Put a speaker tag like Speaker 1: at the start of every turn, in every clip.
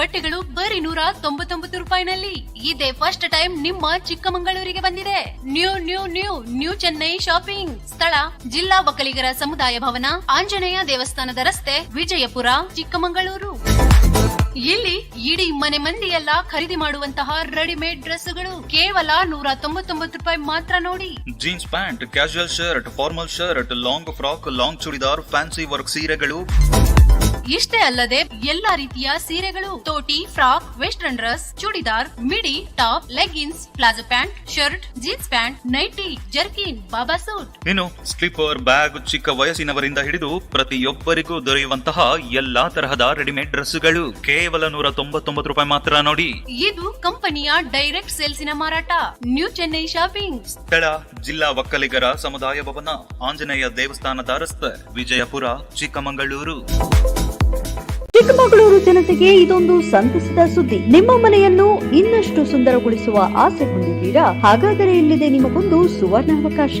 Speaker 1: ಬಟ್ಟೆಗಳು ಬರೀ ನೂರ ತೊಂಬತ್ತೊಂಬತ್ತು ರೂಪಾಯಿನಲ್ಲಿ. ಇದೇ ಫಸ್ಟ್ ಟೈಮ್ ನಿಮ್ಮ ಚಿಕ್ಕಮಗಳೂರಿಗೆ ಬಂದಿದೆ. New new new new Chennai shopping ಸ್ಥಳ, ಜಿಲ್ಲಾ ಒಕ್ಕಲಿಗರ ಸಮುದಾಯ ಭವನ, ಆಂಜನೇಯ ದೇವಸ್ಥಾನದ ರಸ್ತೆ, ವಿಜಯಪುರ, ಚಿಕ್ಕಮಗಳೂರು. ಇಲ್ಲಿ ಇಡೀ ಮನೆ ಮಂದಿಯೆಲ್ಲ ಖರೀದಿ ಮಾಡುವಂತಹ ರೆಡಿಮೇಡ್ ಡ್ರೆಸ್ಗಳು ಕೇವಲ ನೂರ ತೊಂಬತ್ತೊಂಬತ್ತು ರೂಪಾಯಿ ಮಾತ್ರ ನೋಡಿ.
Speaker 2: Jeans pant casual shirt formal shirt long frock long churidar fancy work ಸೀರೆಗಳು.
Speaker 1: ಇಷ್ಟೇ ಅಲ್ಲದೆ ಎಲ್ಲಾ ರೀತಿಯ ಸೀರೆಗಳು ತೋಟಿ frock western dress churidar midi top leggings palazzo pant shirt jeans pant nightie jerkin baba suit.
Speaker 2: ಇನ್ನು ಸ್ಲಿಪ್ಪರ್ ಬ್ಯಾಗ್ ಚಿಕ್ಕ ವಯಸ್ಸಿನವರಿಂದ ಹಿಡಿದು ಪ್ರತಿಯೊಬ್ಬರಿಗೂ ದೊರೆಯುವಂತಹ ಎಲ್ಲಾ ತರಹದ ರೆಡಿಮೇಡ್ ಡ್ರೆಸ್ಗಳು ಕೇವಲ ನೂರ ತೊಂಬತ್ತೊಂಬತ್ತು ರೂಪಾಯಿ ಮಾತ್ರ ನೋಡಿ.
Speaker 1: ಇದು ಕಂಪನಿಯ ಡೈರೆಕ್ಟ್ ಸೇಲ್ಸಿನ ಮಾರಾಟ. New Chennai shopping.
Speaker 2: ಸ್ಥಳ ಜಿಲ್ಲಾ ಒಕ್ಕಲಿಗರ ಸಮುದಾಯ ಭವನ ಆಂಜನೇಯ ದೇವಸ್ಥಾನದ ರಸ್ತೆ ವಿಜಯಪುರ ಚಿಕ್ಕಮಗಳೂರು.
Speaker 3: ಚಿಕ್ಕಮಗಳೂರು ಜನತೆಗೆ ಇದೊಂದು ಸಂತಸದ ಸುದ್ದಿ. ನಿಮ್ಮ ಮನೆಯನ್ನು ಇನ್ನಷ್ಟು ಸುಂದರಗೊಳಿಸುವ ಆಸೆ ಹೊಂದಿದ್ದೀರಾ? ಹಾಗಾದರೆ ಇಲ್ಲಿದೆ ನಿಮಗೊಂದು ಸುವರ್ಣಾವಕಾಶ.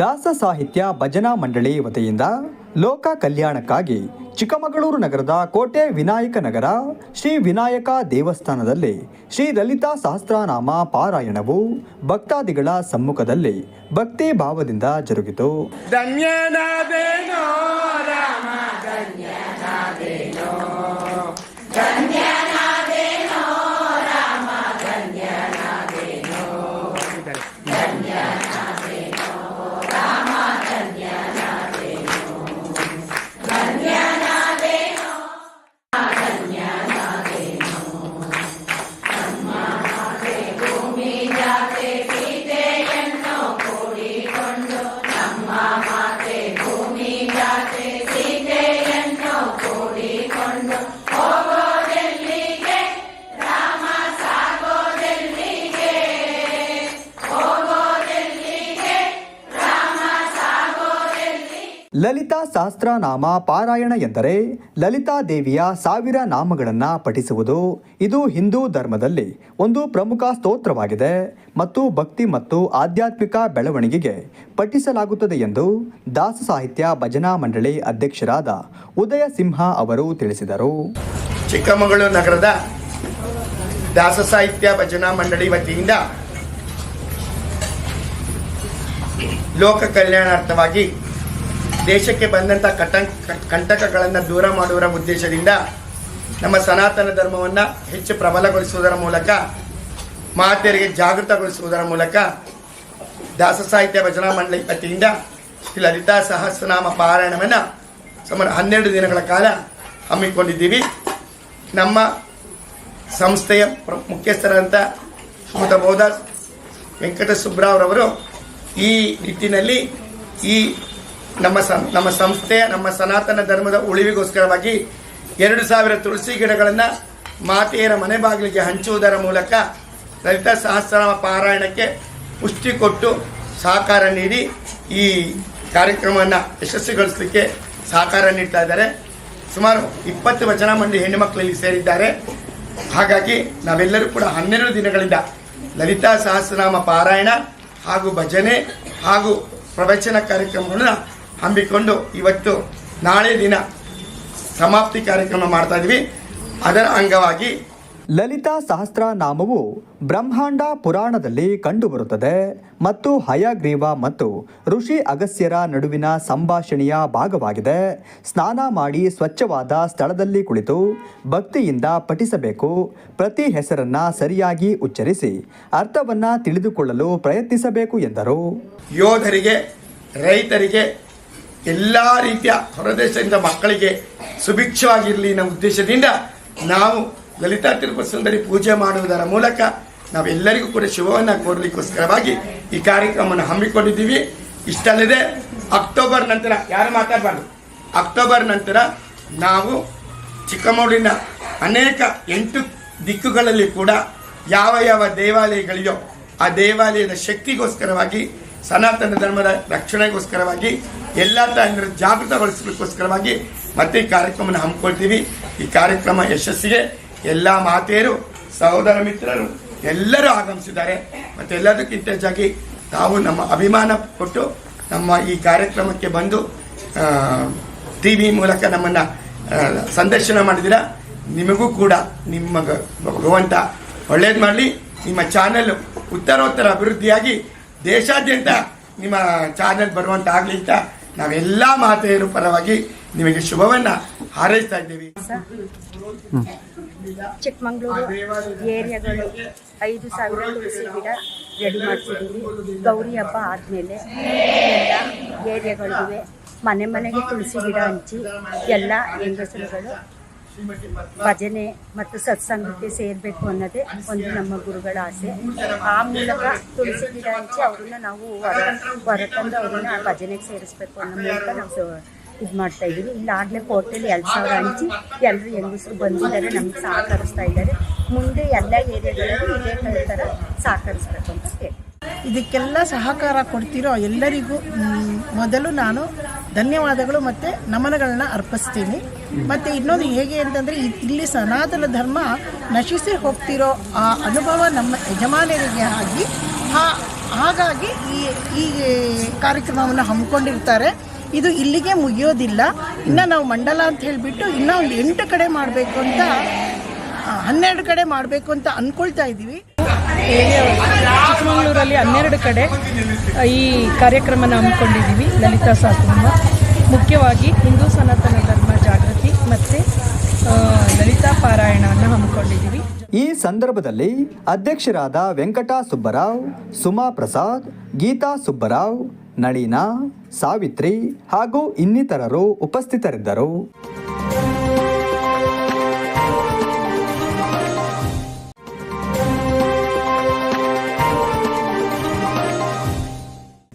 Speaker 4: ದಾಸ ಸಾಹಿತ್ಯ ಭಜನಾ ಮಂಡಳಿ ವತಿಯಿಂದ ಲೋಕ ಕಲ್ಯಾಣಕ್ಕಾಗಿ ಚಿಕ್ಕಮಗಳೂರು ನಗರದ ಕೋಟೆ ವಿನಾಯಕ ನಗರ, ಶ್ರೀ ವಿನಾಯಕ ದೇವಸ್ಥಾನದಲ್ಲಿ ಶ್ರೀ ಲಲಿತಾ ಸಹಸ್ರನಾಮ ಪಾರಾಯಣವು ಭಕ್ತಾದಿಗಳ ಸಮ್ಮುಖದಲ್ಲಿ ಭಕ್ತಿ ಭಾವದಿಂದ ಜರುಗಿತು.
Speaker 5: ಧನ್ಯನಾದೇನೋ ರಾಮ
Speaker 4: ಲಲಿತಾ ಸಹಸ್ರನಾಮ ಪಾರಾಯಣ ಎಂದರೆ ಲಲಿತಾ ದೇವಿಯ ಸಾವಿರ ನಾಮಗಳನ್ನು ಪಠಿಸುವುದು. ಇದು ಹಿಂದೂ ಧರ್ಮದಲ್ಲಿ ಒಂದು ಪ್ರಮುಖ ಸ್ತೋತ್ರವಾಗಿದೆ ಮತ್ತು ಭಕ್ತಿ ಮತ್ತು ಆಧ್ಯಾತ್ಮಿಕ ಬೆಳವಣಿಗೆಗೆ ಪಠಿಸಲಾಗುತ್ತದೆ ಎಂದು ದಾಸ ಸಾಹಿತ್ಯ ಭಜನಾ ಮಂಡಳಿ ಅಧ್ಯಕ್ಷರಾದ ಉದಯ ಸಿಂಹ ಅವರು ತಿಳಿಸಿದರು.
Speaker 5: ಚಿಕ್ಕಮಗಳೂರು ನಗರದ ದಾಸ ಸಾಹಿತ್ಯ ಭಜನಾ ಮಂಡಳಿ ವತಿಯಿಂದ ಲೋಕ ಕಲ್ಯಾಣಾರ್ಥವಾಗಿ ದೇಶಕ್ಕೆ ಕಟಂಕ ಕಂಟಕಗಳನ್ನು ದೂರ ಮಾಡುವ ಉದ್ದೇಶದಿಂದ ನಮ್ಮ ಸನಾತನ ಧರ್ಮವನ್ನು ಹೆಚ್ಚು ಪ್ರಬಲಗೊಳಿಸುವುದರ ಮೂಲಕ, ಮಾತೆಯರಿಗೆ ಜಾಗೃತಗೊಳಿಸುವುದರ ಮೂಲಕ ದಾಸ ಸಾಹಿತ್ಯ ಭಜನಾ ಮಂಡಳಿ ವತಿಯಿಂದ ಶ್ರೀ ಲಲಿತಾ ಸಹಸ್ರನಾಮ ಪಾರಾಯಣವನ್ನು ಸುಮಾರು ಹನ್ನೆರಡು ದಿನಗಳ ಕಾಲ ಹಮ್ಮಿಕೊಂಡಿದ್ದೀವಿ. ನಮ್ಮ ಸಂಸ್ಥೆಯ ಮುಖ್ಯಸ್ಥರಾದಂಥ ಶ್ರೀಮತ ಬೋಧ ವೆಂಕಟ ಸುಬ್ರಾವ್ರವರು ಈ ನಿಟ್ಟಿನಲ್ಲಿ ಈ ನಮ್ಮ ನಮ್ಮ ಸಂಸ್ಥೆ, ನಮ್ಮ ಸನಾತನ ಧರ್ಮದ ಉಳಿವಿಗೋಸ್ಕರವಾಗಿ ಎರಡು ಸಾವಿರ ತುಳಸಿ ಗಿಡಗಳನ್ನು ಮಾತೆಯರ ಮನೆ ಬಾಗಿಲಿಗೆ ಹಂಚುವುದರ ಮೂಲಕ ಲಲಿತಾ ಸಹಸ್ರನಾಮ ಪಾರಾಯಣಕ್ಕೆ ಪುಷ್ಟಿ ಕೊಟ್ಟು ಸಹಕಾರ ನೀಡಿ ಈ ಕಾರ್ಯಕ್ರಮವನ್ನು ಯಶಸ್ವಿಗೊಳಿಸಲಿಕ್ಕೆ ಸಹಕಾರ ನೀಡ್ತಾ ಇದ್ದಾರೆ. ಸುಮಾರು ಇಪ್ಪತ್ತು ವಚನ ಮಂದಿ ಹೆಣ್ಣು ಮಕ್ಕಳು ಇಲ್ಲಿ ಸೇರಿದ್ದಾರೆ. ಹಾಗಾಗಿ ನಾವೆಲ್ಲರೂ ಕೂಡ ಹನ್ನೆರಡು ದಿನಗಳಿಂದ ಲಲಿತಾ ಸಹಸ್ರನಾಮ ಪಾರಾಯಣ ಹಾಗೂ ಭಜನೆ ಹಾಗೂ ಪ್ರವಚನ ಕಾರ್ಯಕ್ರಮಗಳನ್ನ ಹಮ್ಮಿಕೊಂಡು ಇವತ್ತು ನಾಳೆ ದಿನ ಸಮಾಪ್ತಿ ಕಾರ್ಯಕ್ರಮ ಮಾಡ್ತಾ ಇದ್ವಿ. ಅದರ ಅಂಗವಾಗಿ
Speaker 4: ಲಲಿತಾ ಸಹಸ್ರನಾಮವು ಬ್ರಹ್ಮಾಂಡ ಪುರಾಣದಲ್ಲಿ ಕಂಡುಬರುತ್ತದೆ ಮತ್ತು ಹಯಗ್ರೀವ ಮತ್ತು ಋಷಿ ಅಗಸ್ಯರ ನಡುವಿನ ಸಂಭಾಷಣೆಯ ಭಾಗವಾಗಿದೆ. ಸ್ನಾನ ಮಾಡಿ ಸ್ವಚ್ಛವಾದ ಸ್ಥಳದಲ್ಲಿ ಕುಳಿತು ಭಕ್ತಿಯಿಂದ ಪಠಿಸಬೇಕು. ಪ್ರತಿ ಹೆಸರನ್ನ ಸರಿಯಾಗಿ ಉಚ್ಚರಿಸಿ ಅರ್ಥವನ್ನ ತಿಳಿದುಕೊಳ್ಳಲು ಪ್ರಯತ್ನಿಸಬೇಕು ಎಂದರು.
Speaker 5: ಯೋಧರಿಗೆ ರೈತರಿಗೆ ಎಲ್ಲ ರೀತಿಯ ಹೊರದೇಶದಿಂದ ಮಕ್ಕಳಿಗೆ ಸುಭಿಕ್ಷವಾಗಿರಲಿ ನಮ್ಮ ಉದ್ದೇಶದಿಂದ ನಾವು ಲಲಿತಾ ತಿರುಪತಿ ಸುಂದರಿ ಪೂಜೆ ಮಾಡುವುದರ ಮೂಲಕ ನಾವೆಲ್ಲರಿಗೂ ಕೂಡ ಶುಭವನ್ನು ಕೋರಲಿಕ್ಕೋಸ್ಕರವಾಗಿ ಈ ಕಾರ್ಯಕ್ರಮವನ್ನು ಹಮ್ಮಿಕೊಂಡಿದ್ದೀವಿ. ಇಷ್ಟಲ್ಲದೆ ಅಕ್ಟೋಬರ್ ನಂತರ ಯಾರು ಮಾತಾಡಬಾರ್ದು? ಅಕ್ಟೋಬರ್ ನಂತರ ನಾವು ಚಿಕ್ಕಮಗಳೂರಿನ ಅನೇಕ ಎಂಟು ದಿಕ್ಕುಗಳಲ್ಲಿ ಕೂಡ ಯಾವ ಯಾವ ದೇವಾಲಯಗಳಿದೆಯೋ ಆ ದೇವಾಲಯದ ಶಕ್ತಿಗೋಸ್ಕರವಾಗಿ ಸನಾತನ ಧರ್ಮದ ರಕ್ಷಣೆಗೋಸ್ಕರವಾಗಿ ಎಲ್ಲ ತಾಯಂದಿರ ಜಾಗೃತಗೊಳಿಸಲಿಕ್ಕೋಸ್ಕರವಾಗಿ ಮತ್ತೆ ಈ ಕಾರ್ಯಕ್ರಮವನ್ನು ಹಮ್ಮಿಕೊಳ್ತೀವಿ. ಈ ಕಾರ್ಯಕ್ರಮ ಯಶಸ್ಸಿಗೆ ಎಲ್ಲ ಮಾತೆಯರು, ಸಹೋದರ ಮಿತ್ರರು ಎಲ್ಲರೂ ಆಗಮಿಸಿದ್ದಾರೆ. ಮತ್ತು ಎಲ್ಲದಕ್ಕಿಂತ ಹೆಚ್ಚಾಗಿ ತಾವು ನಮ್ಮ ಅಭಿಮಾನ ಕೊಟ್ಟು ನಮ್ಮ ಈ ಕಾರ್ಯಕ್ರಮಕ್ಕೆ ಬಂದು ಟಿ ವಿ ಮೂಲಕ ನಮ್ಮನ್ನು ಸಂದರ್ಶನ ಮಾಡಿದಿರ ನಿಮಗೂ ಕೂಡ ನಿಮ್ಮ ಭಗವಂತ ಒಳ್ಳೇದು ಮಾಡಲಿ. ನಿಮ್ಮ ಚಾನೆಲ್ ಉತ್ತರೋತ್ತರ ಅಭಿವೃದ್ಧಿಯಾಗಿ ದೇಶಾದ್ಯಂತ ನಿಮ್ಮ ಚಾನೆಲ್ ಬರುವಂತ ಆಗಲಿ ಅಂತ ನಾವೆಲ್ಲ ಮಾತೆಯರು ಪರವಾಗಿ ನಿಮಗೆ ಶುಭವನ್ನ ಹಾರೈಸ್ತಾ ಇದ್ದೀವಿ.
Speaker 6: ಚಿಕ್ಕಮಂಗ್ಳೂರು ಏರಿಯಾಗಳು ಐದು ಸಾವಿರ ತುಳಸಿ ಗಿಡ ರೆಡಿ ಮಾಡ್ತಿದ್ದೀವಿ. ಗೌರಿ ಹಬ್ಬ ಆದಮೇಲೆ ಏರಿಯಾಗಳಿವೆ. ಮನೆ ಮನೆಗೆ ತುಳಸಿ ಗಿಡ ಹಂಚಿ ಎಲ್ಲ ಹೆಂಗಸರುಗಳು ಭಜನೆ ಮತ್ತು ಸತ್ಸಂಗಕ್ಕೆ ಸೇರಬೇಕು ಅನ್ನೋದೇ ಒಂದು ನಮ್ಮ ಗುರುಗಳ ಆಸೆ. ಆ ಮೂಲಕ ತುಳಸಿ ಗಿಡ ಹಂಚಿ ಅವ್ರನ್ನ ನಾವು ಹೊರ ಹೊರತಂದು ಅವ್ರನ್ನ ಭಜನೆಗೆ ಸೇರಿಸ್ಬೇಕು ಅನ್ನೋ ಮೂಲಕ ನಾವು ಇದು ಮಾಡ್ತಾ ಇದ್ದೀವಿ. ಇಲ್ಲಾಗಲೇ ಕೋರ್ಟಲ್ಲಿ ಎರಡು ಸಾವಿರ ಹಂಚಿ ಎಲ್ಲರೂ ಹೆಂಗಸರು ಬಂದಿದ್ದಾರೆ, ನಮ್ಗೆ ಸಹಕರಿಸ್ತಾ ಇದ್ದಾರೆ. ಮುಂದೆ ಎಲ್ಲ ಏರಿಯಾಗಳಲ್ಲಿ ಇದೇ ಥರ ಸಹಕರಿಸ್ಬೇಕು ಅಂತ ಕೇಳಿ
Speaker 7: ಇದಕ್ಕೆಲ್ಲ ಸಹಕಾರ ಕೊಡ್ತಿರೋ ಎಲ್ಲರಿಗೂ ಮೊದಲು ನಾನು ಧನ್ಯವಾದಗಳು ಮತ್ತು ನಮನಗಳನ್ನ ಅರ್ಪಿಸ್ತೀನಿ. ಮತ್ತು ಇನ್ನೊಂದು ಹೇಗೆ ಅಂತಂದರೆ ಇಲ್ಲಿ ಸನಾತನ ಧರ್ಮ ನಶಿಸಿ ಹೋಗ್ತಿರೋ ಆ ಅನುಭವ ನಮ್ಮ ಯಜಮಾನರಿಗೆ ಆಗಿ ಹಾಗಾಗಿ ಈ ಈ ಕಾರ್ಯಕ್ರಮವನ್ನು ಹಮ್ಮಿಕೊಂಡಿರ್ತಾರೆ. ಇದು ಇಲ್ಲಿಗೆ ಮುಗಿಯೋದಿಲ್ಲ. ಇನ್ನು ನಾವು ಮಂಡಲ ಅಂತ ಹೇಳಿಬಿಟ್ಟು ಇನ್ನೂ ಒಂದು ಎಂಟು ಕಡೆ ಮಾಡಬೇಕು ಅಂತ ಹನ್ನೆರಡು ಕಡೆ ಮಾಡಬೇಕು ಅಂತ ಅಂದ್ಕೊಳ್ತಾ ಇದ್ದೀವಿ.
Speaker 8: ಚಿಕ್ಕಮಗಳೂರಲ್ಲಿ ಹನ್ನೆರಡು ಕಡೆ ಈ ಕಾರ್ಯಕ್ರಮನ ಹಮ್ಮಿಕೊಂಡಿದ್ದೀವಿ, ಲಲಿತಾ ಸಹಸ್ರನಾಮ ಮುಖ್ಯವಾಗಿ ಹಿಂದೂ ಸನಾತನ ಮತ್ತು ಲಲಿತಾ ಪಾರಾಯಣವನ್ನು ಹಮ್ಮಿಕೊಂಡಿದ್ದೀವಿ.
Speaker 4: ಈ ಸಂದರ್ಭದಲ್ಲಿ ಅಧ್ಯಕ್ಷರಾದ ವೆಂಕಟ ಸುಬ್ಬರಾವ್, ಸುಮಾ ಪ್ರಸಾದ್, ಗೀತಾ ಸುಬ್ಬರಾವ್, ನಳಿನಾ, ಸಾವಿತ್ರಿ ಹಾಗೂ ಇನ್ನಿತರರು ಉಪಸ್ಥಿತರಿದ್ದರು.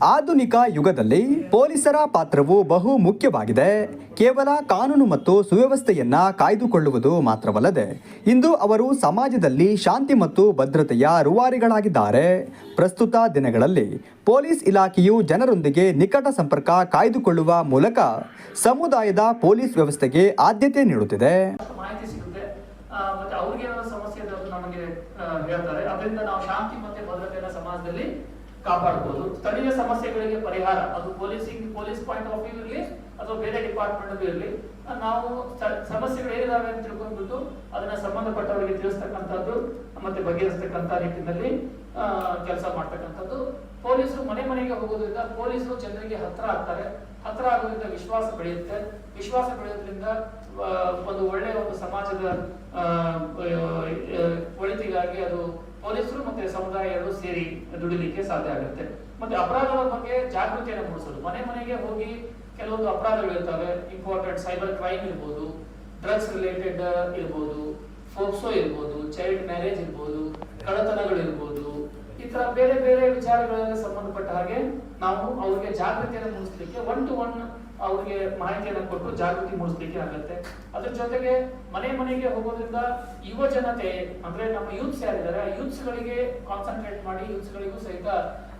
Speaker 4: ಆಧುನಿಕ ಯುಗದಲ್ಲಿ ಪೊಲೀಸರ ಪಾತ್ರವು ಬಹು ಮುಖ್ಯವಾಗಿದೆ. ಕೇವಲ ಕಾನೂನು ಮತ್ತು ಸುವ್ಯವಸ್ಥೆಯನ್ನ ಕಾಯ್ದುಕೊಳ್ಳುವುದು ಮಾತ್ರವಲ್ಲದೆ, ಇಂದು ಅವರು ಸಮಾಜದಲ್ಲಿ ಶಾಂತಿ ಮತ್ತು ಭದ್ರತೆಯ ರುವಾರಿಗಳಾಗಿದ್ದಾರೆ. ಪ್ರಸ್ತುತ ದಿನಗಳಲ್ಲಿ ಪೊಲೀಸ್ ಇಲಾಖೆಯು ಜನರೊಂದಿಗೆ ನಿಕಟ ಸಂಪರ್ಕ ಕಾಯ್ದುಕೊಳ್ಳುವ ಮೂಲಕ ಸಮುದಾಯದ ಪೊಲೀಸ್ ವ್ಯವಸ್ಥೆಗೆ ಆದ್ಯತೆ ನೀಡುತ್ತಿದೆ.
Speaker 9: ಅದರಿಂದ ಸಿಗುತ್ತೆ ಆ, ಮತ್ತೆ ಅವ್ರಿಗೆ ಏನಾದ್ರು ಸಮಸ್ಯೆ ಇದ್ರೆ ಅದು ನಮಗೆ ಆ, ಹೇಳ್ತಾರೆ ಅದರಿಂದ ನಾವು ಶಾಂತಿ ಮತ್ತೆ ಭದ್ರತೆಯನ್ನ ಸಮಾಜದಲ್ಲಿ ಕಾಪಾಡಬಹುದು ಸ್ಥಳೀಯ ಸಮಸ್ಯೆಗಳಿಗೆ ಪರಿಹಾರ, ಅದು policing police point of view ಇರಲಿ, ಅಥವಾ ಬೇರೆ ಡಿಪಾರ್ಟ್ಮೆಂಟ್ ಇರಲಿ, ನಾವು ಸಮಸ್ಯೆಗಳು ಏನಿದಾವೆ ಅಂತ ತಿಳ್ಕೊಂಡ್ಬಿಟ್ಟು ಅದನ್ನ ಸಂಬಂಧಪಟ್ಟವರಿಗೆ ತಿಳಿಸ್ತಕ್ಕಂಥದ್ದು, ಮತ್ತೆ ಬಗೆಹರಿಸ್ತಕ್ಕಂಥ ರೀತಿಯಲ್ಲಿ ಕೆಲಸ ಮಾಡ್ತಕ್ಕಂಥದ್ದು. ಪೊಲೀಸರು ಮನೆ ಮನೆಗೆ ಹೋಗೋದ್ರಿಂದ ಪೊಲೀಸರು ಜನರಿಗೆ ಹತ್ರ ಆಗ್ತಾರೆ. ಹತ್ರ ಆಗೋದ್ರಿಂದ ವಿಶ್ವಾಸ ಬೆಳೆಯುತ್ತೆ. ವಿಶ್ವಾಸ ಬೆಳೆಯೋದ್ರಿಂದ ಒಂದು ಒಳ್ಳೆಯ ಒಂದು ಸಮಾಜದ ಒಳಿತಿಗಾಗಿ ಅದು ಪೊಲೀಸರು ಮತ್ತೆ ಸಮುದಾಯ ಎರಡು ಸೇರಿ ದುಡಿಲಿಕ್ಕೆ ಸಾಧ್ಯ ಆಗುತ್ತೆ. ಮತ್ತೆ ಅಪರಾಧಗಳ ಬಗ್ಗೆ ಜಾಗೃತಿಯನ್ನು ಮೂಡಿಸೋದು. ಮನೆ ಮನೆಗೆ ಹೋಗಿ ಕೆಲವೊಂದು ಅಪರಾಧಗಳು ಇರ್ತವೆ. ಇಂಪಾರ್ಟೆಂಟ್ ಸೈಬರ್ ಕ್ರೈಮ್ ಇರ್ಬೋದು ಡ್ರಗ್ಸ್ ರಿಲೇಟೆಡ್ ಇರ್ಬೋದು ಫೋಕ್ಸೋ ಇರ್ಬೋದು ಚೈಲ್ಡ್ ಮ್ಯಾರೇಜ್ ಇರ್ಬೋದು ಕಳತನಗಳು ಇರ್ಬೋದು, ಈ ತರ ಬೇರೆ ಬೇರೆ ವಿಚಾರಗಳಿಗೆ ಸಂಬಂಧಪಟ್ಟ ಹಾಗೆ ನಾವು ಅವ್ರಿಗೆ ಜಾಗೃತಿಯನ್ನು ಮೂಡಿಸಲಿಕ್ಕೆ ಒನ್ ಟು ಒನ್ ಅವ್ರಿಗೆ ಮಾಹಿತಿಯನ್ನು ಕೊಟ್ಟು ಜಾಗೃತಿ ಮೂಡಿಸ್ಲಿಕ್ಕೆ ಆಗುತ್ತೆ. ಅದ್ರ ಜೊತೆಗೆ ಮನೆ ಮನೆಗೆ ಹೋಗೋದ್ರಿಂದ ಯುವ ಜನತೆ, ಅಂದ್ರೆ ನಮ್ಮ ಯೂತ್ಸ್ ಯಾರಿದ್ದಾರೆ, ಆ ಯೂತ್ಸ್ ಗಳಿಗೆ ಕಾನ್ಸಂಟ್ರೇಟ್ ಮಾಡಿ ಯೂತ್ಸ್ ಗಳಿಗೂ ಸಹಿತ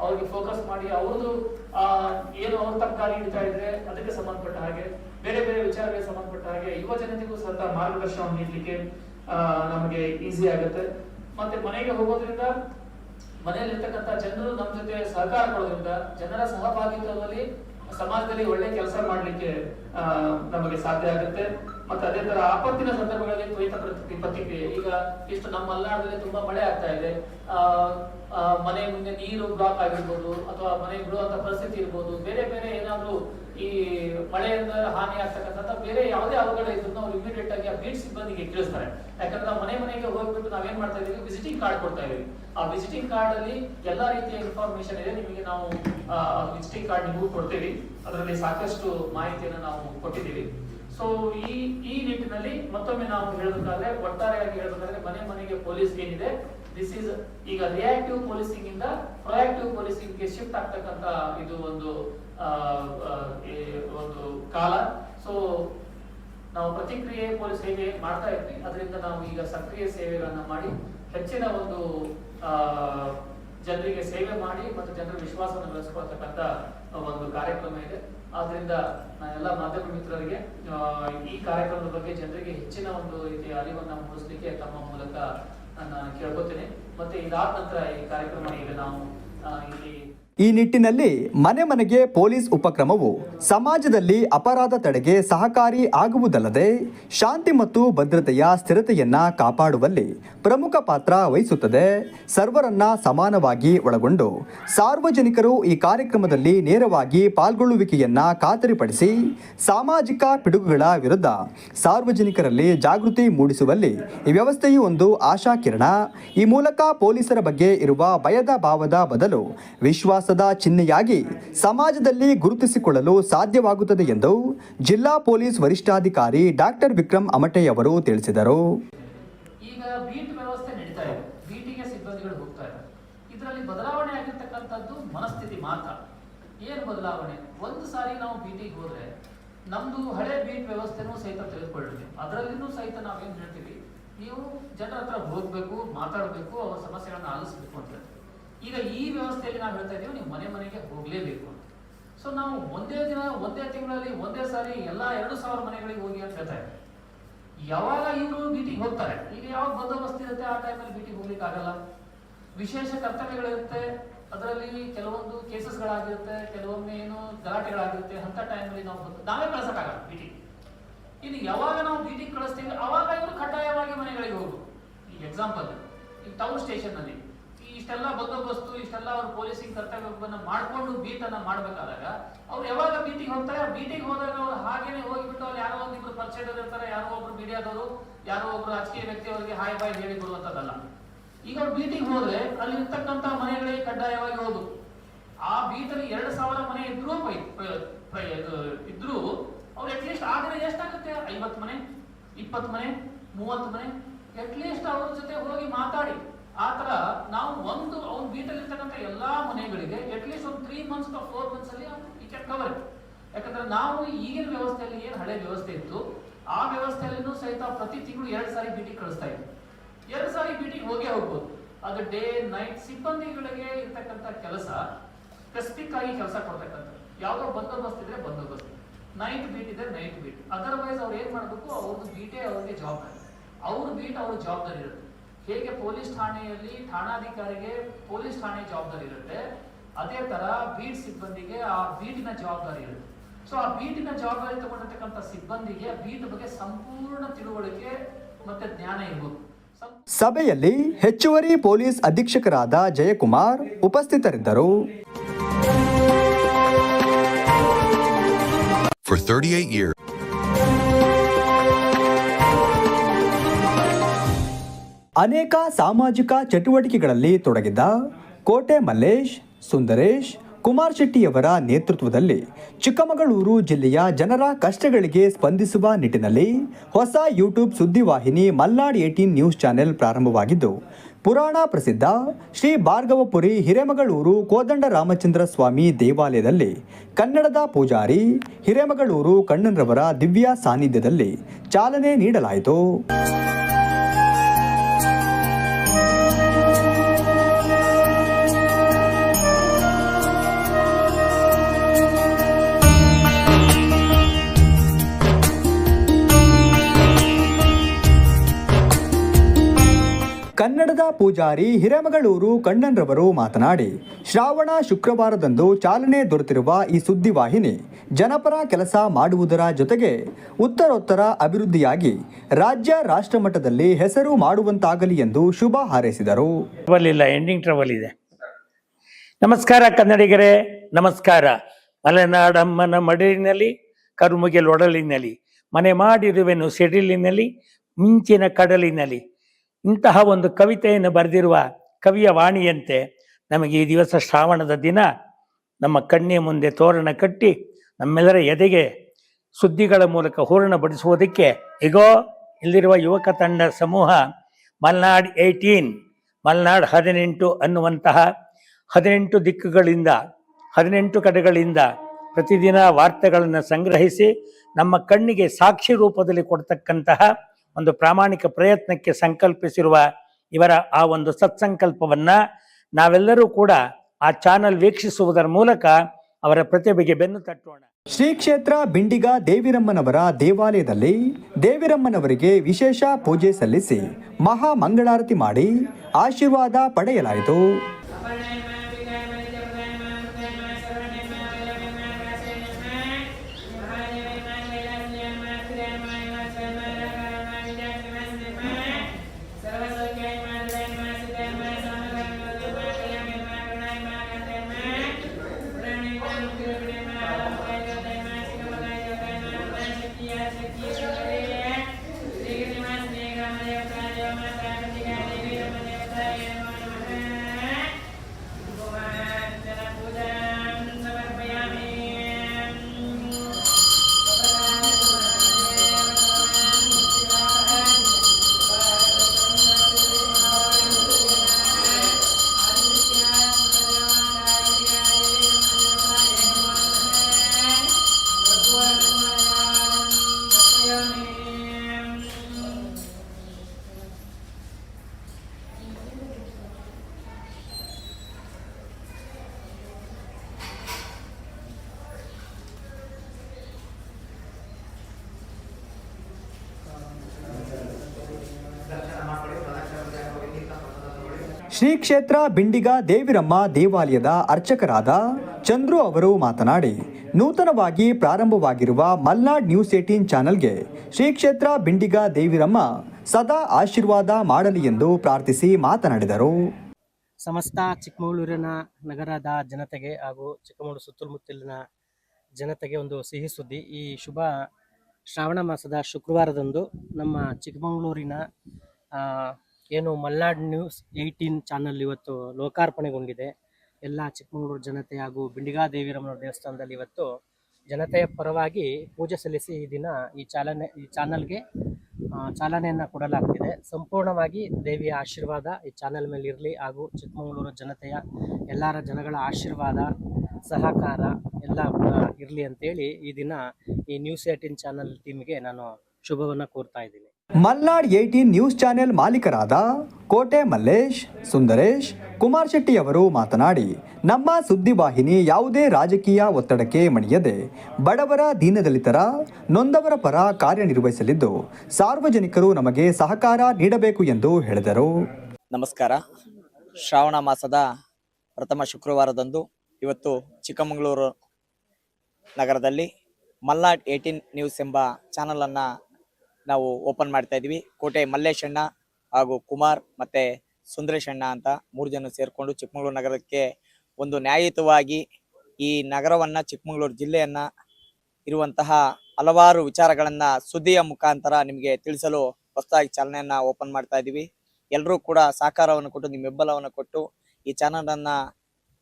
Speaker 9: ಅವ್ರಿಗೆ ಫೋಕಸ್ ಮಾಡಿ, ಅವ್ರದ್ದು ಏನು ಅವ್ರ ತರಕಾರಿ ಹಿಡಿತಾ ಇದ್ರೆ ಅದಕ್ಕೆ ಸಂಬಂಧಪಟ್ಟ ಹಾಗೆ, ಬೇರೆ ಬೇರೆ ವಿಚಾರಗಳಿಗೆ ಸಂಬಂಧಪಟ್ಟ ಹಾಗೆ ಯುವ ಜನತೆಗೂ ಸಹಿತ ಮಾರ್ಗದರ್ಶನ ನೀಡಲಿಕ್ಕೆ ನಮಗೆ ಈಸಿ ಆಗುತ್ತೆ. ಮತ್ತೆ ಮನೆಗೆ ಹೋಗೋದ್ರಿಂದ ಮನೆಯಲ್ಲಿರ್ತಕ್ಕಂಥ ಜನರು ನಮ್ಮ ಜೊತೆ ಸಹಕಾರ ಕೊಡೋದ್ರಿಂದ ಜನರ ಸಹಭಾಗಿತ್ವದಲ್ಲಿ ಸಮಾಜದಲ್ಲಿ ಒಳ್ಳೆ ಕೆಲಸ ಮಾಡಲಿಕ್ಕೆ ನಮಗೆ ಸಾಧ್ಯ ಆಗುತ್ತೆ. ಮತ್ತೆ ಅದೇ ತರ ಆಪತ್ತಿನ ಸಂದರ್ಭಗಳಲ್ಲಿ ತ್ವರಿತ ಪ್ರತಿ- ಪ್ರತಿಕ್ರಿಯೆ. ಈಗ ಇಷ್ಟು ನಮ್ಮ ಮಲೆನಾಡಲ್ಲಿ ತುಂಬಾ ಮಳೆ ಆಗ್ತಾ ಇದೆ. ಮನೆ ಮುಂದೆ ನೀರು ಬ್ಲಾಕ್ ಆಗಿರ್ಬೋದು, ಅಥವಾ ಮನೆ ಬಿಡುವಂತ ಪರಿಸ್ಥಿತಿ ಇರ್ಬೋದು, ಬೇರೆ ಬೇರೆ ಏನಾದ್ರೂ ಈ ಮಳೆಯಿಂದ ಹಾನಿ ಆಗ್ತಕ್ಕಂಥ ಬೇರೆ ಯಾವುದೇ ಅವಘಡ ಇದ್ರು ಅವ್ರು ಇಮಿಡಿಯೇಟ್ ಆಗಿ ಆ ಬೀಟ್ ಸಿಬ್ಬಂದಿಗೆ ತಿಳಿಸ್ತಾರೆ ಯಾಕಂದ್ರೆ ನಾವು ಮನೆ ಮನೆಗೆ ಹೋಗ್ಬಿಟ್ಟು ನಾವೇನ್ ಮಾಡ್ತಾ ಇದೀವಿ ವಿಸಿಟಿಂಗ್ ಕಾರ್ಡ್ ಕೊಡ್ತಾ ಇದೀವಿ ಆ ವಿಸಿಟಿಂಗ್ ಕಾರ್ಡ್ ಅಲ್ಲಿ ಎಲ್ಲಾ ರೀತಿಯ ಇನ್ಫಾರ್ಮೇಶನ್ ಇದೆ. ನಿಮಗೆ ನಾವು ವಿಸಿಟಿಂಗ್ ಕಾರ್ಡ್ ನಿಮಗೂ ಕೊಡ್ತೀವಿ. ಅದರಲ್ಲಿ ಸಾಕಷ್ಟು ಮಾಹಿತಿಯನ್ನು ನಾವು ಕೊಟ್ಟಿದ್ದೀವಿ. ಸೊ ಈ ಈ ನಿಟ್ಟಿನಲ್ಲಿ ಮತ್ತೊಮ್ಮೆ ನಾವು ಹೇಳಬೇಕಾದ್ರೆ, ಒಟ್ಟಾರೆಯಾಗಿ ಹೇಳಬೇಕಾದ್ರೆ ಮನೆ ಮನೆಗೆ ಪೊಲೀಸ್ ಏನಿದೆ? ದಿಸ್ ಇಸ್ ಈಗ ರಿಯಾಕ್ಟಿವ್ ಪೊಲೀಸಿಂಗ್ ಇಂದ ಪ್ರೊಯಾಕ್ಟಿವ್ ಪೊಲೀಸಿಂಗ್ಗೆ ಶಿಫ್ಟ್ ಆಗ್ತಕ್ಕಂತ ಇದು ಒಂದು ಒಂದು ಕಾಲ. ಸೊ ನಾವು ಪ್ರತಿಕ್ರಿಯೆ ಪೊಲೀಸ್ ಸೇವೆ ಮಾಡ್ತಾ ಇದ್ವಿ. ಅದರಿಂದ ನಾವು ಈಗ ಸಕ್ರಿಯ ಸೇವೆಗಳನ್ನ ಮಾಡಿ, ಹೆಚ್ಚಿನ ಒಂದು ಜನರಿಗೆ ಸೇವೆ ಮಾಡಿ ಮತ್ತು ಜನರ ವಿಶ್ವಾಸವನ್ನು ಬೆಳೆಸ್ಕೊಳ್ತಕ್ಕಂಥ ಒಂದು ಕಾರ್ಯಕ್ರಮ ಇದೆ. ಆದ್ರಿಂದ ಎಲ್ಲ ಮಾಧ್ಯಮ ಮಿತ್ರರಿಗೆ ಈ ಕಾರ್ಯಕ್ರಮದ ಬಗ್ಗೆ ಜನರಿಗೆ ಹೆಚ್ಚಿನ ಒಂದು ರೀತಿಯ ಅರಿವನ್ನು ಮೂಡಿಸಲಿಕ್ಕೆ ತಮ್ಮ ಮೂಲಕ ನಾನು ಕೇಳ್ಕೊತೇನೆ. ಮತ್ತೆ ಇದಾದ ನಂತರ ಈ ಕಾರ್ಯಕ್ರಮ ಈಗ ನಾವು ಇಲ್ಲಿ
Speaker 4: ಈ ನಿಟ್ಟಿನಲ್ಲಿ ಮನೆ ಮನೆಗೆ ಪೊಲೀಸ್ ಉಪಕ್ರಮವು ಸಮಾಜದಲ್ಲಿ ಅಪರಾಧ ತಡೆಗೆ ಸಹಕಾರಿ ಆಗುವುದಲ್ಲದೆ ಶಾಂತಿ ಮತ್ತು ಭದ್ರತೆಯ ಸ್ಥಿರತೆಯನ್ನ ಕಾಪಾಡುವಲ್ಲಿ ಪ್ರಮುಖ ಪಾತ್ರ ವಹಿಸುತ್ತದೆ. ಸರ್ವರನ್ನ ಸಮಾನವಾಗಿ ಒಳಗೊಂಡು ಸಾರ್ವಜನಿಕರು ಈ ಕಾರ್ಯಕ್ರಮದಲ್ಲಿ ನೇರವಾಗಿ ಪಾಲ್ಗೊಳ್ಳುವಿಕೆಯನ್ನ ಖಾತರಿಪಡಿಸಿ ಸಾಮಾಜಿಕ ಪಿಡುಗುಗಳ ವಿರುದ್ಧ ಸಾರ್ವಜನಿಕರಲ್ಲಿ ಜಾಗೃತಿ ಮೂಡಿಸುವಲ್ಲಿ ಈ ವ್ಯವಸ್ಥೆಯು ಒಂದು ಆಶಾಕಿರಣ. ಈ ಮೂಲಕ ಪೊಲೀಸರ ಬಗ್ಗೆ ಇರುವ ಭಯದ ಭಾವದ ಬದಲು ವಿಶ್ವಾಸದ ಚಿಹ್ನೆಯಾಗಿ ಸಮಾಜದಲ್ಲಿ ಗುರುತಿಸಿಕೊಳ್ಳಲು ಸಾಧ್ಯವಾಗುತ್ತದೆ ಎಂದು ಜಿಲ್ಲಾ ಪೊಲೀಸ್ ವರಿಷ್ಠಾಧಿಕಾರಿ ಡಾಕ್ಟರ್ ವಿಕ್ರಮ್ ಅಮಟೆ ಅವರು ತಿಳಿಸಿದರು.
Speaker 9: ಈಗ ಬೀಟ್ ವ್ಯವಸ್ಥೆ ಸಿಬ್ಬಂದಿಗಳು ಇದರಲ್ಲಿ ಬದಲಾವಣೆ ಮನಸ್ಥಿತಿ ಮಾತ್ರ. ಬದಲಾವಣೆ? ಒಂದು ಸಾರಿ ನಾವು ನಮ್ದು ಹಳೆ ಬೀಟ್ ವ್ಯವಸ್ಥೆನೂ ಸಹಿತ ತೆಗೆದುಕೊಳ್ಳುತ್ತೆ. ಅದರಲ್ಲಿನೂ ಸಹಿತ ನಾವೇನು ಹೇಳ್ತೀವಿ? ನೀವು ಜನರ ಹತ್ರ ಹೋಗ್ಬೇಕು, ಮಾತಾಡಬೇಕು, ಅವರ ಸಮಸ್ಯೆಗಳನ್ನ ಆಲಿಸಬೇಕು ಅಂತ ಹೇಳ್ತೀವಿ. ಈಗ ಈ ವ್ಯವಸ್ಥೆಯಲ್ಲಿ ನಾವು ಹೇಳ್ತಾ ಇದೀವಿ, ನೀವು ಮನೆ ಮನೆಗೆ ಹೋಗಲೇಬೇಕು ಅಂತ. ಸೊ ನಾವು ಒಂದೇ ದಿನ, ಒಂದೇ ತಿಂಗಳಲ್ಲಿ, ಒಂದೇ ಸಾರಿ ಎಲ್ಲಾ ಎರಡು ಸಾವಿರ ಮನೆಗಳಿಗೆ ಹೋಗಿ ಅಂತ ಹೇಳ್ತಾ ಇದ್ದೀವಿ ಯಾವಾಗ ಇವರು ಬೀಟಿಗೆ ಹೋಗ್ತಾರೆ? ಈಗ ಯಾವಾಗ ಬಂದೋಬಸ್ತ್ ಇರುತ್ತೆ, ಆ ಟೈಮಲ್ಲಿ ಬೀಟಿಗೆ ಹೋಗ್ಲಿಕ್ಕೆ ಆಗಲ್ಲ. ವಿಶೇಷ ಕರ್ತವ್ಯಗಳಿರುತ್ತೆ. ಅದರಲ್ಲಿ ಕೆಲವೊಂದು ಕೇಸಸ್ಗಳಾಗಿರುತ್ತೆ ಕೆಲವೊಮ್ಮೆ ಏನು ಗಲಾಟೆಗಳಾಗಿರುತ್ತೆ, ಅಂತ ಟೈಮಲ್ಲಿ ನಾವು ನಾವೇ ಕಳಿಸೋಕ್ಕಾಗಲ್ಲ ಬೀಟಿಗೆ. ಇನ್ನು ಯಾವಾಗ ನಾವು ಬೀಟಿಗೆ ಕಳಿಸ್ತೀವಿ, ಅವಾಗ ಇವರು ಕಡ್ಡಾಯವಾಗಿ ಮನೆಗಳಿಗೆ ಹೋಗು. ಈಗ ಎಕ್ಸಾಂಪಲ್ ಈಗ ಟೌನ್ ಸ್ಟೇಷನ್ನಲ್ಲಿ ಈ ಇಷ್ಟೆಲ್ಲ ಬಂದೋಬಸ್ತು, ಇಷ್ಟೆಲ್ಲ ಅವ್ರ ಪೊಲೀಸಿಂಗ್ ಕರ್ತವ್ಯವನ್ನ ಮಾಡ್ಕೊಂಡು ಬೀಟ್ ಅನ್ನ ಮಾಡ್ಬೇಕಾದಾಗ ಅವ್ರು ಯಾವಾಗ ಬೀಟಿಗೆ ಹೋಗ್ತಾರೆ? ಆ ಬೀಟಿಗೆ ಹೋದಾಗ ಅವ್ರು ಹಾಗೇನೆ ಹೋಗಿಬಿಟ್ಟು ಅಲ್ಲಿ ಯಾರೋ ಒಂದಿಬ್ರು ಪರಿಚಯದವ್ರು ಇರ್ತಾರೆ, ಯಾರೋ ಒಬ್ರು ಮೀಡಿಯಾದವರು, ಯಾರೋ ಒಬ್ರು ರಾಜಕೀಯ ವ್ಯಕ್ತಿ ಅವರಿಗೆ ಹಾಯ್ ಬಾಯ್ ಹೇಳಿ ಕೊಡುವಂತದ್ದಲ್ಲ ಈಗ ಅವ್ರು ಬೀಟಿಗೆ ಹೋದ್ರೆ ಅಲ್ಲಿ ಇರ್ತಕ್ಕಂತ ಮನೆಗಳಿಗೆ ಕಡ್ಡಾಯವಾಗಿ ಹೋದ್ರು ಆ ಬೀಟಲ್ಲಿ ಎರಡು ಸಾವಿರ ಮನೆ ಇದ್ರೂ ಇದ್ರೂ ಅವ್ರು ಅಟ್ಲೀಸ್ಟ್ ಆ ದಿನ ಎಷ್ಟಾಗುತ್ತೆ? ಐವತ್ತು ಮನೆ, ಇಪ್ಪತ್ತು ಮನೆ, ಮೂವತ್ತು ಮನೆ ಅಟ್ಲೀಸ್ಟ್ ಅವ್ರ ಜೊತೆ ಹೋಗಿ ಮಾತಾಡಿ. ಆ ತರ ನಾವು ಒಂದು ಅವ್ನ ಬೀಟಲ್ಲಿರ್ತಕ್ಕಂಥ ಎಲ್ಲಾ ಮನೆಗಳಿಗೆ ಅಟ್ಲೀಸ್ಟ್ ಒಂದು ತ್ರೀ ಮಂತ್ಸ್ ಫೋರ್ ಮಂತ್ಸ್ ಅಲ್ಲಿ ಈ ಕ್ಯಾನ್ ಕವರ್ ಯಾಕಂದ್ರೆ ನಾವು ಈಗಿನ ವ್ಯವಸ್ಥೆಯಲ್ಲಿ ಏನು ಹಳೆ ವ್ಯವಸ್ಥೆ ಇತ್ತು, ಆ ವ್ಯವಸ್ಥೆಯಲ್ಲಿನೂ ಸಹಿತ ಪ್ರತಿ ತಿಂಗಳು ಎರಡು ಸಾರಿ ಬೀಟಿಗೆ ಕಳಿಸ್ತಾ ಇದ್ವಿ. ಎರಡು ಸಾರಿ ಬೀಟಿಗೆ ಹೋಗೇ ಹೋಗ್ಬೋದು. ಅದು ಡೇ ನೈಟ್ ಸಿಬ್ಬಂದಿಗಳಿಗೆ ಇರ್ತಕ್ಕಂಥ ಕೆಲಸ ಸ್ಪೆಸಿಫಿಕ್ ಆಗಿ ಕೆಲಸ ಕೊಡ್ತಕ್ಕಂಥ ಯಾವುದೋ ಬಂದೋಬಸ್ತ್ ಇದ್ರೆ ಬಂದೋಬಸ್ತ್. ನೈಟ್ ಬೀಟ್ ಇದ್ರೆ ನೈಟ್ ಬೀಟ್ ಅದರ್ವೈಸ್ ಅವ್ರು ಏನ್ ಮಾಡಬೇಕು, ಅವ್ರದ್ದು ಬೀಟೇ ಅವ್ರಿಗೆ ಜವಾಬ್ದಾರಿ ಅವ್ರ ಬೀಟ್ ಅವ್ರ ಜವಾಬ್ದಾರಿ ಇರುತ್ತೆ. ಹೇಗೆ ಪೊಲೀಸ್ ಠಾಣೆಯಲ್ಲಿ ಠಾಣಾಧಿಕಾರಿಗೆ ಪೊಲೀಸ್ ಠಾಣೆ ಜವಾಬ್ದಾರಿ ಇರುತ್ತೆ ಅದೇ ತರ ಬೀಟ್ ಸಿಬ್ಬಂದಿಗೆ ಆ ಬೀಟಿನ ಜವಾಬ್ದಾರಿ ಇರುತ್ತೆ. ಸೊ ಆ ಬೀಟಿನ ಜವಾಬ್ದಾರಿ ತಗೊಂಡಿರ್ತಕ್ಕಂಥ ಸಿಬ್ಬಂದಿಗೆ ಬೀಟ್ ಬಗ್ಗೆ ಸಂಪೂರ್ಣ ತಿಳುವಳಿಕೆ ಮತ್ತೆ ಜ್ಞಾನ ಇರಬಹುದು
Speaker 4: ಸಭೆಯಲ್ಲಿ ಹೆಚ್ಚುವರಿ ಪೊಲೀಸ್ ಅಧೀಕ್ಷಕರಾದ ಜಯಕುಮಾರ್ ಉಪಸ್ಥಿತರಿದ್ದರು.
Speaker 10: For 38 years,
Speaker 4: ಅನೇಕ ಸಾಮಾಜಿಕ ಚಟುವಟಿಕೆಗಳಲ್ಲಿ ತೊಡಗಿದ್ದ ಕೋಟೆ ಮಲ್ಲೇಶ್, ಸುಂದರೇಶ್, ಕುಮಾರ್ ಶೆಟ್ಟಿಯವರ ನೇತೃತ್ವದಲ್ಲಿ ಚಿಕ್ಕಮಗಳೂರು ಜಿಲ್ಲೆಯ ಜನರ ಕಷ್ಟಗಳಿಗೆ ಸ್ಪಂದಿಸುವ ನಿಟ್ಟಿನಲ್ಲಿ ಹೊಸ ಯೂಟ್ಯೂಬ್ ಸುದ್ದಿವಾಹಿನಿ ಮಲ್ನಾಡ್ ಏಟೀನ್ ನ್ಯೂಸ್ ಚಾನೆಲ್ ಪ್ರಾರಂಭವಾಗಿದ್ದು, ಪುರಾಣ ಪ್ರಸಿದ್ಧ ಶ್ರೀ ಭಾರ್ಗವಪುರಿ ಹಿರೇಮಗಳೂರು ಕೋದಂಡ ರಾಮಚಂದ್ರ ಸ್ವಾಮಿ ದೇವಾಲಯದಲ್ಲಿ ಕನ್ನಡದ ಪೂಜಾರಿ ಹಿರೇಮಗಳೂರು ಕಣ್ಣನ್ರವರ ದಿವ್ಯ ಸಾನ್ನಿಧ್ಯದಲ್ಲಿ ಚಾಲನೆ ನೀಡಲಾಯಿತು. ಕನ್ನಡದ ಪೂಜಾರಿ ಹಿರೇಮಗಳೂರು ಕಣ್ಣನ್ರವರು ಮಾತನಾಡಿ, ಶ್ರಾವಣ ಶುಕ್ರವಾರದಂದು ಚಾಲನೆ ದೊರೆತಿರುವ ಈ ಸುದ್ದಿವಾಹಿನಿ ಜನಪರ ಕೆಲಸ ಮಾಡುವುದರ ಜೊತೆಗೆ ಉತ್ತರೋತ್ತರ ಅಭಿವೃದ್ಧಿಯಾಗಿ ರಾಜ್ಯ ರಾಷ್ಟ್ರಮಟ್ಟದಲ್ಲಿ ಹೆಸರು ಮಾಡುವಂತಾಗಲಿ ಎಂದು ಶುಭ ಹಾರೈಸಿದರು.
Speaker 10: ಎಂಡಿಂಗ್ ಟ್ರಬಲ್ ಇದೆ. ನಮಸ್ಕಾರ ಕನ್ನಡಿಗರೇ, ನಮಸ್ಕಾರ. ಮಲೆನಾಡಮ್ಮನ ಮಡಿಲಿನಲ್ಲಿ ಕರುಮುಗೆ ಒಡಲಿನಲ್ಲಿ, ಮನೆ ಮಾಡಿರುವೆನು ಸಿಡಿಲಿನಲ್ಲಿ, ಮಿಂಚಿನ ಕಡಲಿನಲ್ಲಿ. ಇಂತಹ ಒಂದು ಕವಿತೆಯನ್ನು ಬರೆದಿರುವ ಕವಿಯ ವಾಣಿಯಂತೆ ನಮಗೆ ಈ ದಿವಸ ಶ್ರಾವಣದ ದಿನ ನಮ್ಮ ಕಣ್ಣಿಯ ಮುಂದೆ ತೋರಣ ಕಟ್ಟಿ ನಮ್ಮೆಲ್ಲರ ಎದೆಗೆ ಸುದ್ದಿಗಳ ಮೂಲಕ ಹೂರಣ ಬಡಿಸುವುದಕ್ಕೆ ಈಗೋ ಇಲ್ಲಿರುವ ಯುವಕ ತಂಡ ಸಮೂಹ ಮಲ್ನಾಡ್ ಏಯ್ಟೀನ್, ಮಲ್ನಾಡ್ ಹದಿನೆಂಟು ಅನ್ನುವಂತಹ ಹದಿನೆಂಟು ದಿಕ್ಕುಗಳಿಂದ, ಹದಿನೆಂಟು ಕಡೆಗಳಿಂದ ಪ್ರತಿದಿನ ವಾರ್ತೆಗಳನ್ನು ಸಂಗ್ರಹಿಸಿ ನಮ್ಮ ಕಣ್ಣಿಗೆ ಸಾಕ್ಷಿ ರೂಪದಲ್ಲಿ ಕೊಡ್ತಕ್ಕಂತಹ ಒಂದು ಪ್ರಾಮಾಣಿಕ ಪ್ರಯತ್ನಕ್ಕೆ ಸಂಕಲ್ಪಿಸಿರುವ ಇವರ ಆ ಒಂದು ಸತ್ಸಂಕಲ್ಪವನ್ನ ನಾವೆಲ್ಲರೂ ಕೂಡ ಆ ಚಾನಲ್ ವೀಕ್ಷಿಸುವುದರ ಮೂಲಕ ಅವರ ಪ್ರತಿಭೆಗೆ ಬೆನ್ನು ತಟ್ಟೋಣ.
Speaker 4: ಶ್ರೀ ಕ್ಷೇತ್ರ ಬಿಂಡಿಗ ದೇವಿರಮ್ಮನವರ ದೇವಾಲಯದಲ್ಲಿ ದೇವಿರಮ್ಮನವರಿಗೆ ವಿಶೇಷ ಪೂಜೆ ಸಲ್ಲಿಸಿ ಮಹಾ ಮಂಗಳಾರತಿ ಮಾಡಿ ಆಶೀರ್ವಾದ ಪಡೆಯಲಾಯಿತು. ಶ್ರೀ ಕ್ಷೇತ್ರ ಬಿಂಡಿಗ ದೇವಿರಮ್ಮ ದೇವಾಲಯದ ಅರ್ಚಕರಾದ ಚಂದ್ರು ಅವರು ಮಾತನಾಡಿ, ನೂತನವಾಗಿ ಪ್ರಾರಂಭವಾಗಿರುವ ಮಲ್ನಾಡ್ ನ್ಯೂಸ್ ಏಟೀನ್ ಚಾನೆಲ್ಗೆ ಶ್ರೀ ಕ್ಷೇತ್ರ ಬಿಂಡಿಗ ದೇವಿರಮ್ಮ ಸದಾ ಆಶೀರ್ವಾದ ಮಾಡಲಿ ಎಂದು ಪ್ರಾರ್ಥಿಸಿ ಮಾತನಾಡಿದರು.
Speaker 11: ಸಮಸ್ತ ಚಿಕ್ಕಮಗಳೂರಿನ ನಗರದ ಜನತೆಗೆ ಹಾಗೂ ಚಿಕ್ಕಮಗಳೂರು ಸುತ್ತಮುತ್ತಲಿನ ಜನತೆಗೆ ಒಂದು ಸಿಹಿ ಸುದ್ದಿ. ಈ ಶುಭ ಶ್ರಾವಣ ಮಾಸದ ಶುಕ್ರವಾರದಂದು ನಮ್ಮ ಚಿಕ್ಕಮಗಳೂರಿನ ಏನು ಮಲ್ನಾಡ್ ನ್ಯೂಸ್ ಏಯ್ಟೀನ್ ಚಾನಲ್ ಇವತ್ತು ಲೋಕಾರ್ಪಣೆಗೊಂಡಿದೆ. ಎಲ್ಲ ಚಿಕ್ಕಮಗಳೂರು ಜನತೆ ಹಾಗೂ ಬಿಂಡಿಗಾ ದೇವಿರಮ್ಮನ ದೇವಸ್ಥಾನದಲ್ಲಿ ಇವತ್ತು ಜನತೆಯ ಪರವಾಗಿ ಪೂಜೆ ಸಲ್ಲಿಸಿ ಈ ದಿನ ಈ ಚಾಲನೆ, ಈ ಚಾನಲ್ಗೆ ಚಾಲನೆಯನ್ನು ಕೊಡಲಾಗ್ತಿದೆ. ಸಂಪೂರ್ಣವಾಗಿ ದೇವಿಯ ಆಶೀರ್ವಾದ ಈ ಚಾನೆಲ್ ಮೇಲೆ ಇರಲಿ ಹಾಗೂ ಚಿಕ್ಕಮಗಳೂರು ಜನತೆಯ ಎಲ್ಲರ ಜನಗಳ ಆಶೀರ್ವಾದ, ಸಹಕಾರ ಎಲ್ಲ ಇರಲಿ ಅಂತೇಳಿ ಈ ದಿನ ಈ ನ್ಯೂಸ್ ಏಟಿನ್ ಚಾನಲ್ ಟೀಮ್ಗೆ ನಾನು ಶುಭವನ್ನು ಕೋರ್ತಾ ಇದ್ದೀನಿ.
Speaker 4: ಮಲ್ನಾಡ್ ಏಟೀನ್ ನ್ಯೂಸ್ ಚಾನೆಲ್ ಮಾಲೀಕರಾದ ಕೋಟೆ ಮಲ್ಲೇಶ್, ಸುಂದರೇಶ್, ಕುಮಾರ್ ಶೆಟ್ಟಿ ಅವರು ಮಾತನಾಡಿ, ನಮ್ಮ ಸುದ್ದಿವಾಹಿನಿ ಯಾವುದೇ ರಾಜಕೀಯ ಒತ್ತಡಕ್ಕೆ ಮಣಿಯದೆ, ಬಡವರ ದೀನದಲಿತರ, ನೊಂದವರ ಪರ ಕಾರ್ಯನಿರ್ವಹಿಸಲಿದ್ದು, ಸಾರ್ವಜನಿಕರು ನಮಗೆ ಸಹಕಾರ ನೀಡಬೇಕು ಎಂದು ಹೇಳಿದರು.
Speaker 12: ನಮಸ್ಕಾರ. ಶ್ರಾವಣ ಮಾಸದ ಪ್ರಥಮ ಶುಕ್ರವಾರದಂದು ಇವತ್ತು ಚಿಕ್ಕಮಗಳೂರು ನಗರದಲ್ಲಿ ಮಲ್ನಾಡ್ ಏಯ್ಟೀನ್ ನ್ಯೂಸ್ ಎಂಬ ಚಾನಲನ್ನು ನಾವು ಓಪನ್ ಮಾಡ್ತಾ ಇದೀವಿ ಕೋಟೆ ಮಲ್ಲೇಶಣ್ಣ ಹಾಗೂ ಕುಮಾರ್ ಮತ್ತೆ ಸುಂದರೇಶ್ ಅಂತ ಮೂರು ಜನ ಸೇರಿಕೊಂಡು ಚಿಕ್ಕಮಗಳೂರು ನಗರಕ್ಕೆ ಒಂದು ನ್ಯಾಯಯುತವಾಗಿ ಈ ನಗರವನ್ನ, ಚಿಕ್ಕಮಗಳೂರು ಜಿಲ್ಲೆಯನ್ನ ಇರುವಂತಹ ಹಲವಾರು ವಿಚಾರಗಳನ್ನ ಸುದ್ದಿಯ ಮುಖಾಂತರ ನಿಮಗೆ ತಿಳಿಸಲು ಹೊಸದಾಗಿ ಚಾಲನೆಯನ್ನ ಓಪನ್ ಮಾಡ್ತಾ ಇದ್ದೀವಿ. ಎಲ್ಲರೂ ಕೂಡ ಸಹಕಾರವನ್ನು ಕೊಟ್ಟು, ನಿಮ್ಮ ಬೆಂಬಲವನ್ನು ಕೊಟ್ಟು ಈ ಚಾನಲನ್ನು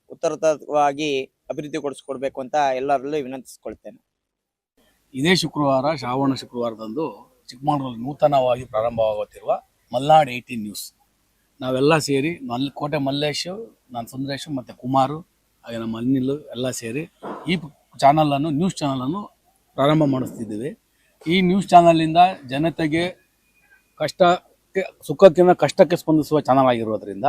Speaker 12: ಉತ್ತರತವಾಗಿ ಅಭಿವೃದ್ಧಿಗೊಳಿಸ್ಕೊಡ್ಬೇಕು ಅಂತ ಎಲ್ಲರಲ್ಲೂ ವಿನಂತಿಸ್ಕೊಳ್ತೇನೆ.
Speaker 13: ಇದೇ ಶುಕ್ರವಾರ, ಶ್ರಾವಣ ಶುಕ್ರವಾರದಂದು ಚಿಕ್ಕಮಗಳೂರಲ್ಲಿ ನೂತನವಾಗಿ ಪ್ರಾರಂಭವಾಗುತ್ತಿರುವ ಮಲ್ನಾಡ್ ಏಯ್ಟೀನ್ ನ್ಯೂಸ್. ನಾವೆಲ್ಲ ಸೇರಿ ಮಲ್, ಕೋಟೆ ಮಲ್ಲೇಶ್, ನಾನು ಸುಂದರೇಶ್ ಮತ್ತು ಕುಮಾರು, ಹಾಗೆ ನಮ್ಮ ಅನಿಲ್ ಎಲ್ಲ ಸೇರಿ ಈ ಚಾನಲನ್ನು, ನ್ಯೂಸ್ ಚಾನಲನ್ನು ಪ್ರಾರಂಭ ಮಾಡಿಸ್ತಿದ್ದೀವಿ. ಈ ನ್ಯೂಸ್ ಚಾನಲಿಂದ ಜನತೆಗೆ ಕಷ್ಟಕ್ಕೆ ಸುಖಕ್ಕಿಂತ ಕಷ್ಟಕ್ಕೆ ಸ್ಪಂದಿಸುವ ಚಾನಲ್ ಆಗಿರೋದ್ರಿಂದ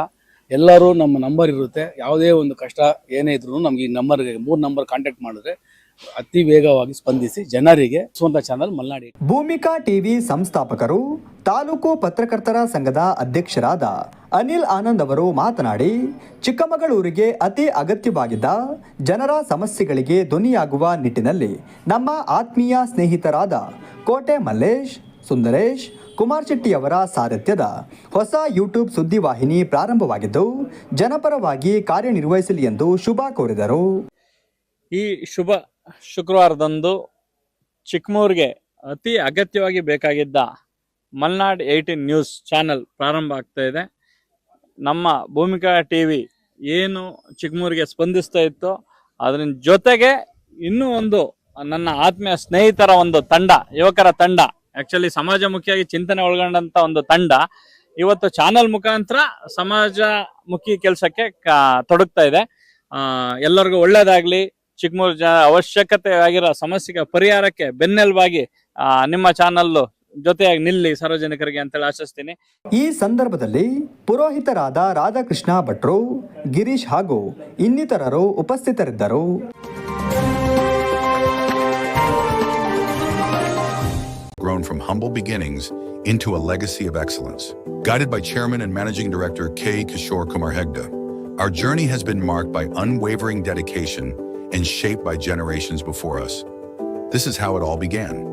Speaker 13: ಎಲ್ಲರೂ ನಮ್ಮ ನಂಬರ್ ಇರುತ್ತೆ. ಯಾವುದೇ ಒಂದು ಕಷ್ಟ ಏನೇ ಇದ್ರೂ ನಮ್ಗೆ ಈ ನಂಬರ್ಗೆ ಮೂರು ನಂಬರ್ ಕಾಂಟ್ಯಾಕ್ಟ್ ಮಾಡಿದ್ರೆ ಅತಿ ವೇಗವಾಗಿ ಸ್ಪಂದಿಸಿ ಜನರಿಗೆ ಸ್ವಂತ ಚಾನಲ್ ಮಲ್ನಾಡಿ.
Speaker 4: ಭೂಮಿಕಾ ಟಿವಿ ಸಂಸ್ಥಾಪಕರು ತಾಲೂಕು ಪತ್ರಕರ್ತರ ಸಂಘದ ಅಧ್ಯಕ್ಷರಾದ ಅನಿಲ್ ಆನಂದ್ ಅವರು ಮಾತನಾಡಿ ಚಿಕ್ಕಮಗಳೂರಿಗೆ ಅತಿ ಅಗತ್ಯವಾಗಿದ್ದ ಜನರ ಸಮಸ್ಯೆಗಳಿಗೆ ಧ್ವನಿಯಾಗುವ ನಿಟ್ಟಿನಲ್ಲಿ ನಮ್ಮ ಆತ್ಮೀಯ ಸ್ನೇಹಿತರಾದ ಕೋಟೆ ಮಲ್ಲೇಶ್ ಸುಂದರೇಶ್ ಕುಮಾರ್ ಶೆಟ್ಟಿಯವರ ಸಾರಥ್ಯದ ಹೊಸ ಯೂಟ್ಯೂಬ್ ಸುದ್ದಿವಾಹಿನಿ ಪ್ರಾರಂಭವಾಗಿದ್ದು ಜನಪರವಾಗಿ ಕಾರ್ಯನಿರ್ವಹಿಸಲಿ ಎಂದು ಶುಭ ಕೋರಿದರು.
Speaker 14: ಈ ಶುಭ ಶುಕ್ರವಾರದಂದು ಚಿಕ್ಕಮೂರಿಗೆ ಅತಿ ಅಗತ್ಯವಾಗಿ ಬೇಕಾಗಿದ್ದ ಮಲ್ನಾಡ್ ಏಯ್ಟೀನ್ ನ್ಯೂಸ್ ಚಾನೆಲ್ ಪ್ರಾರಂಭ ಆಗ್ತಾ ಇದೆ. ನಮ್ಮ ಭೂಮಿಕಾ ಟಿ ವಿ ಏನು ಚಿಕ್ಕಮೂರಿಗೆ ಸ್ಪಂದಿಸ್ತಾ ಇತ್ತು ಅದರ ಜೊತೆಗೆ ಇನ್ನೂ ಒಂದು ನನ್ನ ಆತ್ಮೀಯ ಸ್ನೇಹಿತರ ಒಂದು ತಂಡ, ಯುವಕರ ತಂಡ ಆಕ್ಚುಲಿ ಸಮಾಜಮುಖಿಯಾಗಿ ಚಿಂತನೆ ಒಳಗೊಂಡಂತ ಒಂದು ತಂಡ ಇವತ್ತು ಚಾನೆಲ್ ಮುಖಾಂತರ ಸಮಾಜಮುಖಿ ಕೆಲಸಕ್ಕೆ ತೊಡಗ್ತಾ ಇದೆ. ಎಲ್ಲರಿಗೂ ಒಳ್ಳೇದಾಗ್ಲಿ. ಚಿಕ್ಕಮೂರು ಜನ ಅವಶ್ಯಕತೆ ಆಗಿರೋ ಸಮಸ್ಯೆಗೆ ಪರಿಹಾರಕ್ಕೆ ಬೆನ್ನೆಲುಬಾಗಿ ಆ, ನಿಮ್ಮ ಚಾನಲ್ ಜೊತೆಯಾಗಿ ನಿಲ್ಲಿ ಸಾರ್ವಜನಿಕರಿಗೆ ಅಂತೇಳಿ ಆಶಿಸ್ತೀನಿ
Speaker 4: ಈ ಸಂದರ್ಭದಲ್ಲಿ ಪುರೋಹಿತರಾದ ರಾಧಾಕೃಷ್ಣ ಭಟ್ರು ಗಿರೀಶ್ ಹಾಗೂ ಇನ್ನಿತರರು ಉಪಸ್ಥಿತರಿದ್ದರು
Speaker 15: grown from humble beginnings into a legacy of excellence. Guided by Chairman and Managing Director K. Kishore Kumar Hegde, our journey has been marked by unwavering dedication and shaped by generations before us. This is how it all began.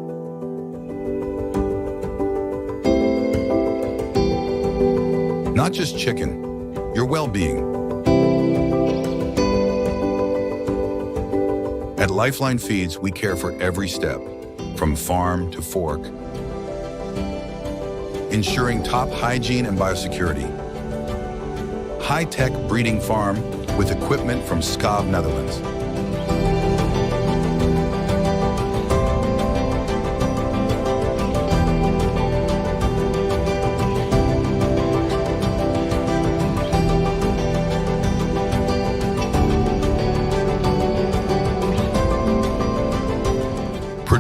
Speaker 15: Not just chicken, your well being. At Lifeline Feeds, we care for every step, from farm to fork, ensuring top hygiene and biosecurity. High tech breeding farm with equipment from Skav, Netherlands.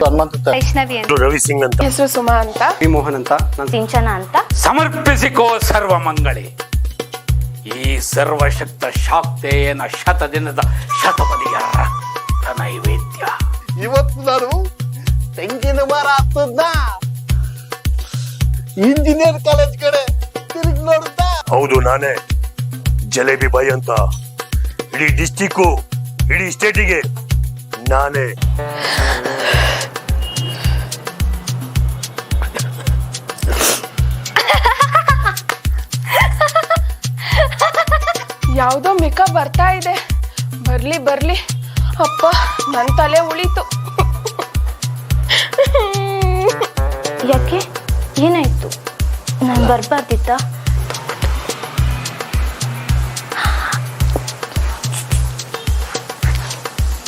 Speaker 16: Chandramurthy
Speaker 17: Vaishnavi ಅಂತ.
Speaker 16: ರವಿ ಸಿಂಗ್ ಅಂತ.
Speaker 17: ಹೆಸರು ಸುಮಾ ಅಂತ.
Speaker 16: V Mohan ಅಂತ
Speaker 17: ಸಿಂಚನ ಅಂತ.
Speaker 10: ಸಮರ್ಪಿಸಿಕೋ ಸರ್ವ ಮಂಗಳೆ. ಈ ಸರ್ವಶಕ್ತ ಶಾಕ್ತೇಯನ ಶತದಿನದ ಶತಪದಿಯ ರಕ್ತ ನೈವೇದ್ಯ.
Speaker 18: ಇವತ್ತು ನಾನು ತೆಂಗಿನ ಮರ ಹತ್ತದ್ನ. ಇಂಜಿನಿಯರ್ ಕಾಲೇಜ್ ಕಡೆ ತಿರುಗಿ ನೋಡ್ತಾ
Speaker 16: ಹೌದು ನಾನೇ. ಜಲೇಬಿ ಬಾಯ್ ಅಂತ. ಇಡೀ ಡಿಸ್ಟಿಕ್ಕು ಇಡೀ ಸ್ಟೇಟಿಗೆ ನಾನೇ.
Speaker 17: ಯಾವ್ದೋ ಮೇಕಪ್ ಬರ್ತಾ ಇದೆ. ಬರ್ಲಿ ಬರ್ಲಿ. ಅಪ್ಪ ನನ್ ತಲೆ ಉಳಿತು.
Speaker 19: ಯಾಕೆ? ಏನಾಯ್ತು? ನಾನು ಬರ್ಬಾರ್ದಿತ್ತ?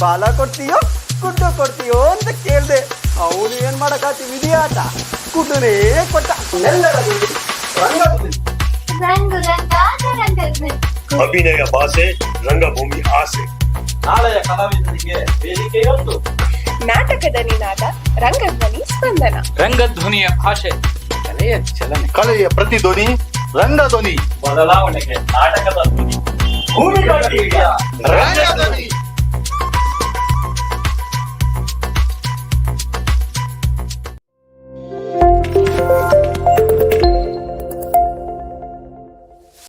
Speaker 18: ಬಾಲ ಕೊಡ್ತೀಯೋ ಗುಡ್ಡು ಕೊಡ್ತೀಯೋ ಅಂತ ಕೇಳ್ದೆ. ಅವನು ಏನ್ ಮಾಡಕ್ ಇದೆಯಾತ ಗುಡ್ಡನೇ ಕೊಟ್ಟ. ಎಲ್ಲರ ರಂಗ ರಂಗಭೂಮಿ.
Speaker 16: ಅಭಿನಯ ಭಾಷೆ ರಂಗಭೂಮಿ ಆಸೆ.
Speaker 18: ನಾಳೆಯ ಕಲಾವಿದರಿಗೆ ವೇದಿಕೆಯೊಂದು
Speaker 17: ನಾಟಕದ ನಿನಾದ ರಂಗಧ್ವನಿ ಸ್ಪಂದನ.
Speaker 14: ರಂಗಧ್ವನಿಯ ಭಾಷೆ. ಕಲೆಯ ಚಲನೆ.
Speaker 18: ಕಲೆಯ ಪ್ರತಿಧ್ವನಿ ರಂಗಧ್ವನಿ.
Speaker 9: ಬದಲಾವಣೆಗೆ ನಾಟಕದ ಧ್ವನಿ.
Speaker 18: ಭೂಮಿಕಾ ರಂಗಧ್ವನಿ.